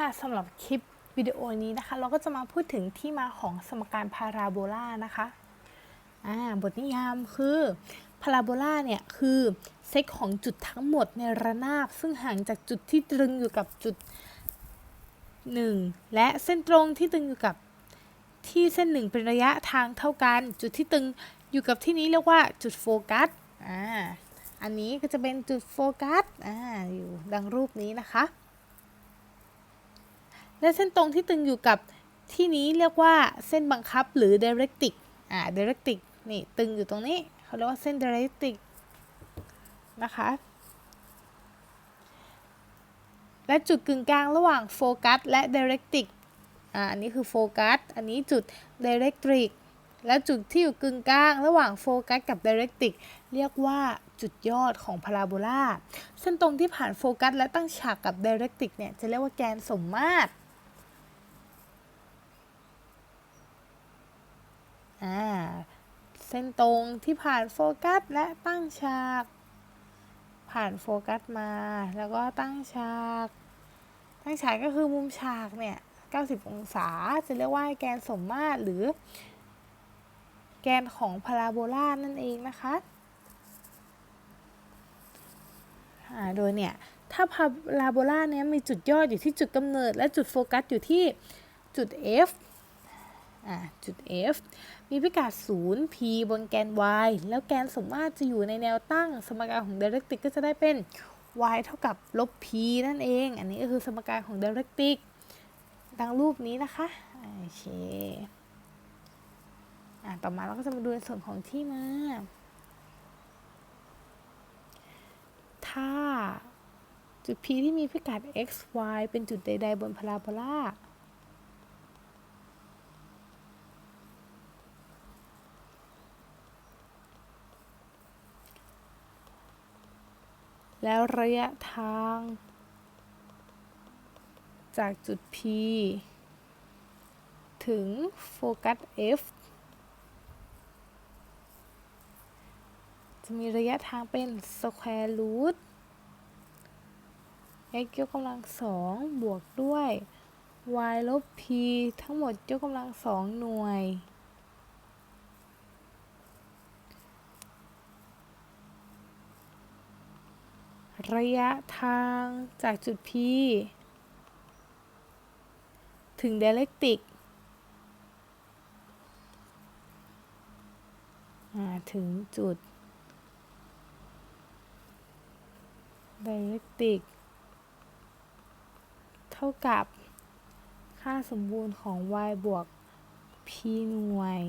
ค่ะสำหรับคลิปวิดีโอนี้นะคะ เราก็จะมาพูดถึงที่มาของสมการพาราโบลานะคะอ่าบทนิยามคือพาราโบลาเนี่ยคือเซตของจุดทั้งหมดในระนาบ ซึ่งห่างจากจุดที่ตรึงอยู่กับจุด 1 และเส้นตรงที่ตึงอยู่กับที่เส้นหนึ่งเป็นระยะทางเท่ากัน จุดที่ตึงอยู่กับที่นี้เรียกว่าจุดโฟกัสอ่าอันนี้ก็จะเป็นจุดโฟกัสอ่าอยู่ดังรูปนี้นะคะ และเส้นตรงที่ตึงอยู่กับที่นี้เรียกว่าเส้นบังคับหรือ directic อ่า directic นี่ตึงอยู่ตรงนี้เขาเรียกว่าเส้น directic นะคะ และจุดกึ่งกลางระหว่างโฟกัสและ directic อ่าอันนี้คือโฟกัสอันนี้จุด directric และจุดที่อยู่กึ่งกลางระหว่างโฟกัสกับ directric เรียกว่าจุดยอดของพาราโบลาเส้นตรงที่ผ่านโฟกัสและตั้งฉากกับ directric เนี่ยจะเรียกว่าแกนสมมาตร อ่าเส้นตรงที่ผ่านโฟกัสและตั้งฉาก ผ่านโฟกัสมา แล้วก็ตั้งฉาก ตั้งฉากก็คือมุมฉากเนี่ย 90 องศาจะเรียกว่าแกนสมมาตรหรือ แกนของพาราโบลานั่นเองนะคะโดยเนี่ย ถ้าพาราโบลาเนี้ยมีจุดยอดอยู่ที่จุดกำเนิด และจุดโฟกัสอยู่ที่จุด F อ่า จุด F มีพิกัด 0 p บนแกน y แล้วแกนสมมาตรจะอยู่ในแนวตั้งสมการของ directic ก็จะได้เป็น y เท่ากับลบ p นั่นเอง อันนี้ก็คือสมการของ directic ดังรูปนี้นะคะ โอเคอ่าต่อมาเราก็จะมาดูในส่วนของที่มา ถ้าจุด P ที่มีพิกัด x y เป็นจุดใด ๆ บนพาราโบลา แล้วระยะทาง จากจุด P ถึงโฟกัส F จะมีระยะทางเป็น square root x ยกกำลังสองบวกด้วย y ลบ p ทั้งหมดยกกำลังสองหน่วย ระยะทางจากจุด P ถึง dialectic ถึงจุด dialectic เท่ากับค่าสมบูรณ์ของ y บวก p หน่วย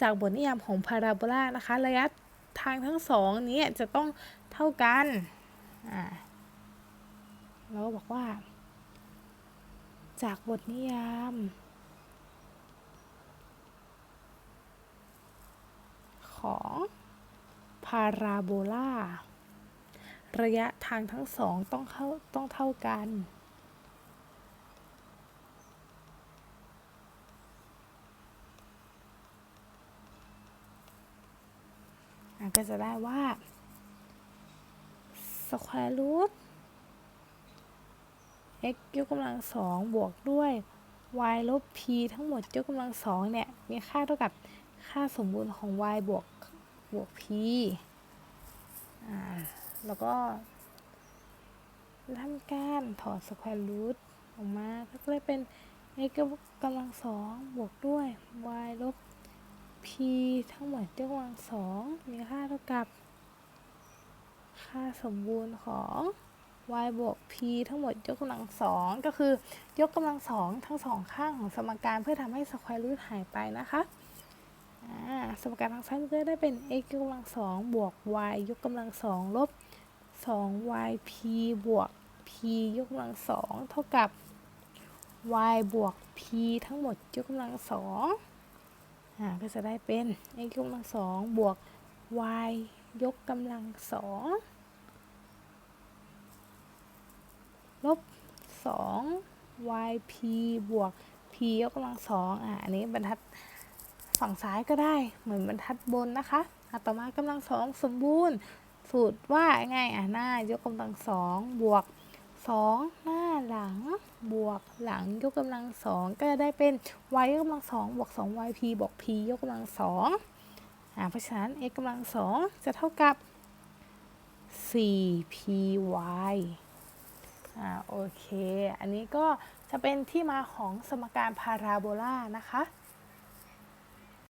จากบทนิยามของพาราโบลานะคะ ระยะทางทั้งสองนี้จะต้องเท่ากันเราก็บอกว่า จากบทนิยามของพาราโบลาระยะทางทั้งสองต้องเข้าต้องเท่ากัน ก็จะได้ว่า square root x ยกกำลังสองบวกด้วย y ลบ p ทั้งหมดยกกำลังสองเนี่ย มีค่าเท่ากับค่าสมบูรณ์ของ y บวกบวก p อ่า แล้วก็ทำการถอด square root ออกมา ก็เลยเป็น x ยกกำลังสองบวกด้วย y ลบ p ทั้งหมดยกกำลังสองมีค่าเท่ากับ ค่าสมบูรณ์ของ y บวก p ทั้งหมดยกกำลังสองก็คือยกกำลังสองทั้งสองข้างของสมการเพื่อทำให้ square root หายไปนะคะสมการทางซ้ายก็ได้เป็น x ยกกำลังสองบวก y ยกกำลังสองลบ 2yp บวก p ยกกำลังสองเท่ากับ y บวก p ทั้งหมดยกกำลังสอง ก็จะได้เป็น x ยกกำลังสองบวก y ยกกำลังสองลบ 2yp บวก p ยกกำลังสองอ่าอันนี้บรรทัดฝั่งซ้ายก็ได้เหมือนบรรทัดบนนะคะอะต่อมากำลังสองสมบูรณ์ สูตรว่าไงอะหน้ายกกำลังสองบวกสองหน้า หลังบวกหลังยกกำลังสองก็จะได้เป็น y ยกกำลังสองบวกสอง yp บวก p ยกกำลังสองอ่าเพราะฉะนั้น x กำลังสองจะเท่ากับ 4py อ่าโอเค อันนี้ก็จะเป็นที่มาของสมการพาราโบลานะคะ